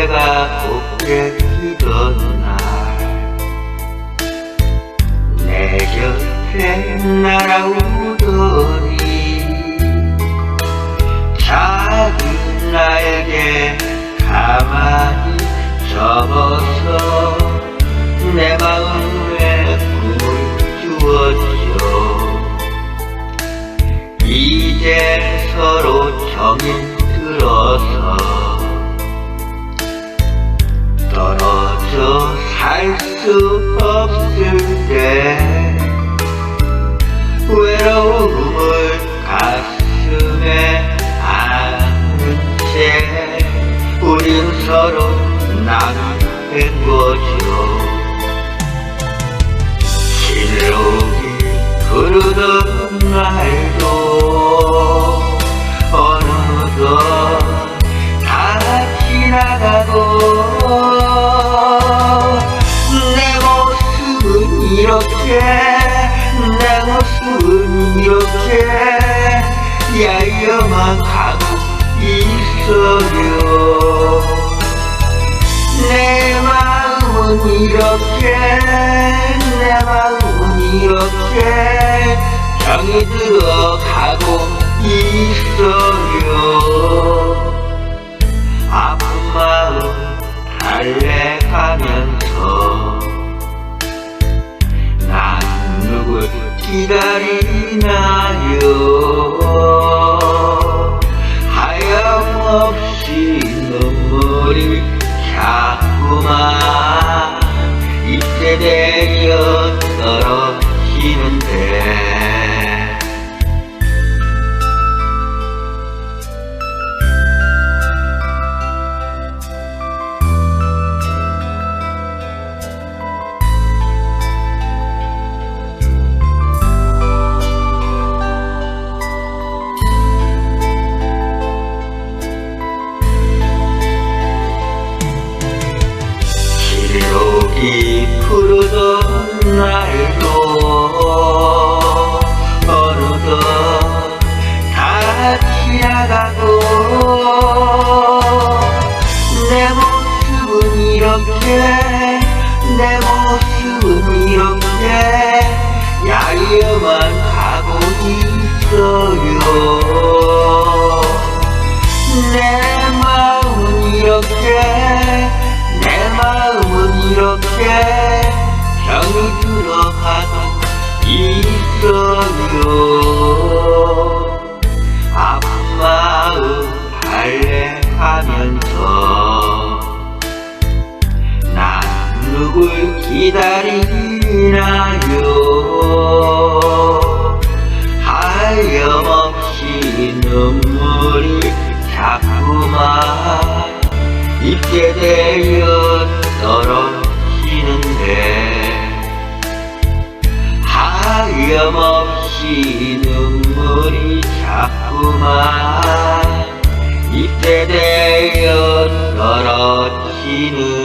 내가 곱게 피던 날 내 곁에 날아오더니 작은 나에게 가만히 접어서 내 마음에 꿈을 주었죠. 이제 서로 정이 수 없을 때 외로움을 가슴에 안은 채 우린 서로 나눈 거죠 이렇게 내 모습은 이렇게 야여만 가고 있어요. 내 마음은 이렇게 내 마음은 이렇게 병이 들어가고 있어요 누굴 기다리나요 하염없이 눈물 기록이 푸르던 날도 어느덧 다 지나가고 내 모습은 이렇게 내 모습은 이렇게 야여만 가고 있어요 있어요 아픈 마음 달래가면서 난 누굴 기다리나요? 하염없이 눈물이 자꾸만 입게 되면 자꾸만 입게 되면 떨어지는데